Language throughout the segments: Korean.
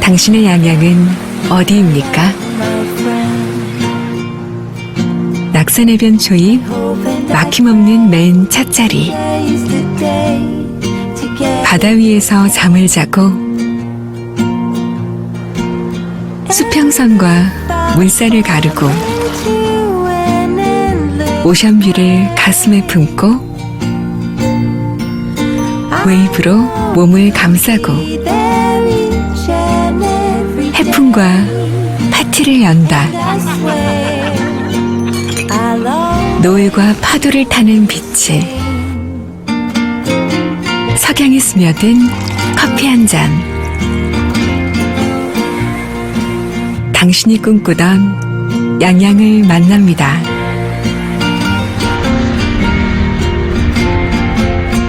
당신의 양양은 어디입니까? 낙산해변 초입 막힘없는 맨 찻자리 바다 위에서 잠을 자고 수평선과 물살을 가르고 오션뷰를 가슴에 품고 웨이브로 몸을 감싸고 해풍과 파티를 연다. 노을과 파도를 타는 빛에 석양이 스며든 커피 한 잔. 당신이 꿈꾸던 양양을 만납니다.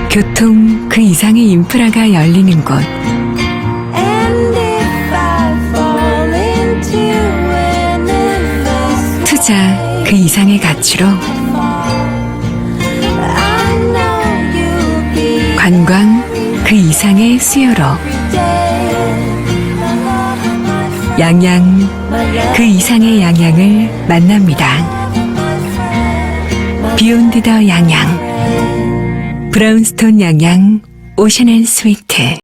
교통 그 이상의 인프라가 열리는 곳. 투자 그 이상의 가치로 관광 그 이상의 수요로. 양양 그 이상의 양양을 만납니다. 비욘드 더 양양 브라운스톤 양양 오션앤 스위트